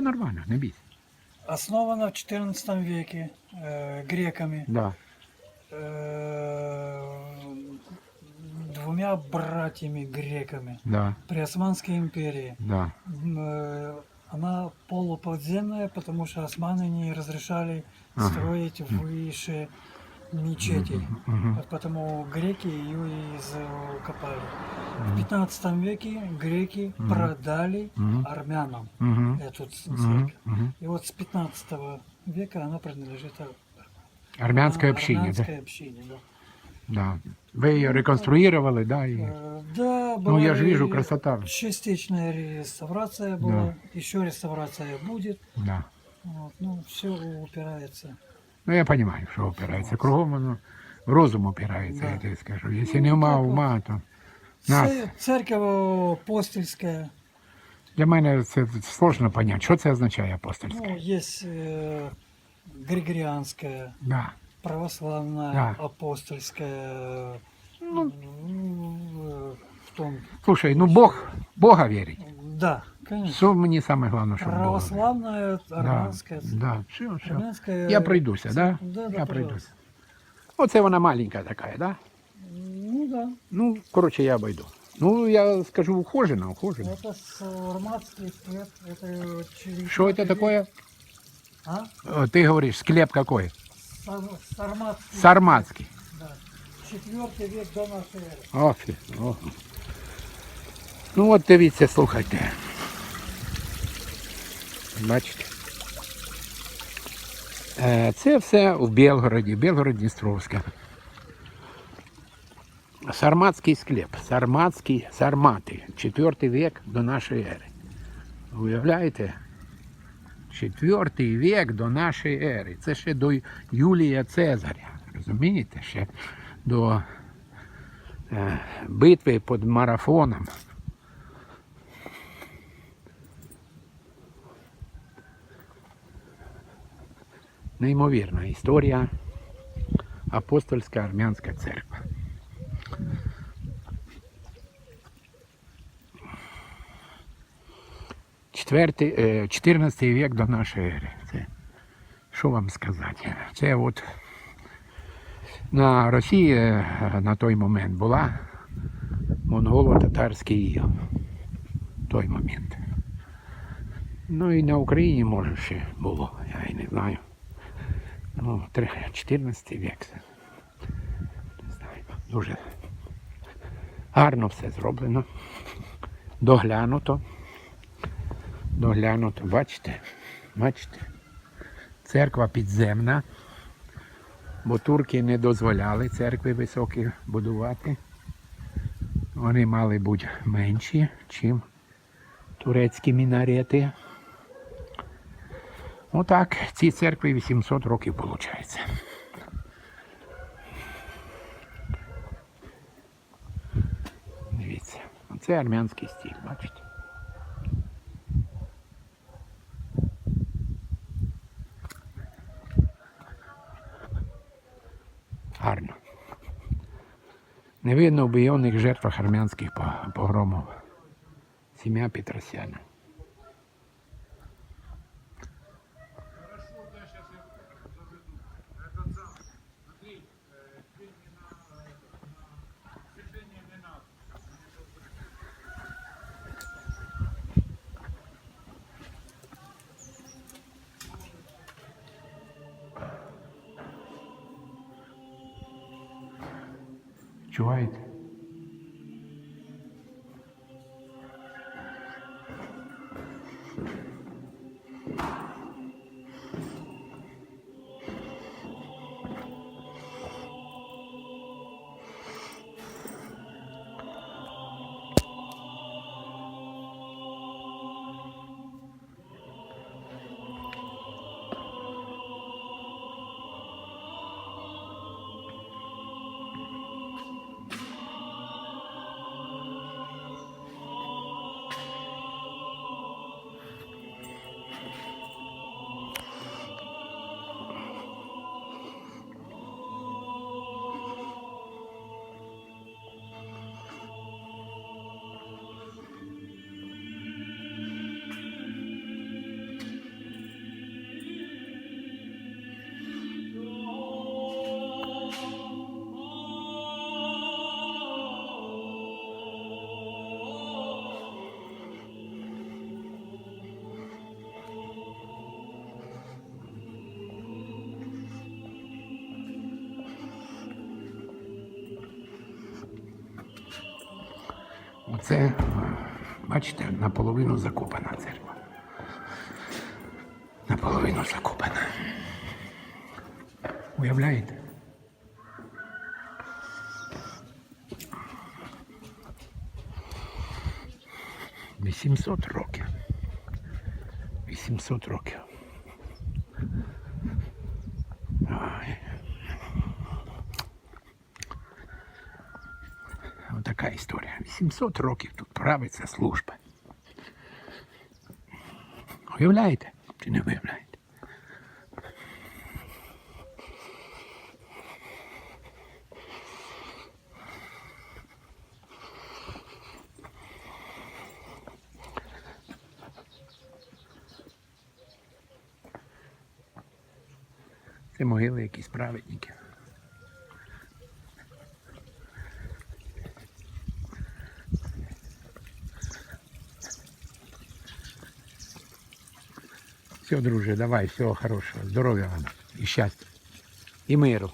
Все нормально, не бійся. Основана в XIV веке э, греками, Да. э, двумя братьями греками Да, при Османской империи. да. Э, Она полуподземная, потому что османы не разрешали Ага. строить выше мечетей. Мгм. Вот Потому греки ее и закопали. В 15 веке греки Мгм. продали Мгм. армянам Мгм. эту ц- Мгм. церковь. Мгм. И вот с 15 века она принадлежит ар- Армянське а, общине, да? армянской общине, да. Да. Ви її реконструювали, да? І... Э, Да, Ну, я была ж вижу, и красота. Частичная реставрация была, еще реставрация будет. Да. Вот, ну, все упирается. Ну, я розумію, що опирається. Кругом воно в розум опирається, Да. я тобі скажу. Якщо Ну, нема так от. ума, то нас. Це- Церковь апостольская. Для мене це сложно зрозуміти, що це означає апостольське. Ну, есть э, григорианская, Да. православная, Да. апостольская. Ну. м, э, в том. Слушай, ну Бог, Бога вірить. Да, конечно. Що мені саме головне, щоб Бога. вірить. Православная, Да, армянская. да, все, все. армянская Я пройдуся, да? Да, да, Я пожалуйста. пройдуся. Оце вона маленька така, да? Ну да. Ну, коротше, я обойду. Ну, я скажу, ухожена, ухожена. Это сарматский склеп. Это через- Что это такое? А? О, Ти говориш, склеп какой? Сар- Сарматский. Сарматський. Да. Четвертый век до нашей эры. О, фі, о. Ну от дивіться, слухайте. Бачите? Е, Це все в Білгороді, Білгород Сарматський склеп. Сарматський, сармати. Четвертий век до нашої ери. Уявляєте? Четвертий век до нашої ери. Це ще до Юлія Цезаря. Розумієте? Ще до е, битви під марафоном. Неймовірна історія апостольська армянська церква. Четвертий, е, 14 век до нашої ери. Це, що вам сказати? Це от на Росії е, на той момент була монголо-татарський іг. Той момент. Ну і на Україні може ще було, я і не знаю. Ну, 14 век. це. Не знаю. Дуже гарно все зроблено. Доглянуто. Доглянуто. Бачите? Бачите? Церква підземна бо турки не дозволяли церкви високі будувати. Вони мали бути менші, чим турецькі мінарети. Отак, ці церкви 800 років виходить. Дивіться, це армянський стиль, бачите? Гарно. Не видно убийних жертвах армянських по- погромів. Сім'я Петросяна. enjoyed. Це, е, бачите, наполовину закопана церква. Наполовину закопана. Уявляєте? Вісімсот років. 800 років. Отака історія. 800 років тут правиться служба. Уявляєте? Чи не уявляєте? Це могили якісь праведники. Все, друже, давай, всього хорошого, здоров'я вам і щастя, і миру.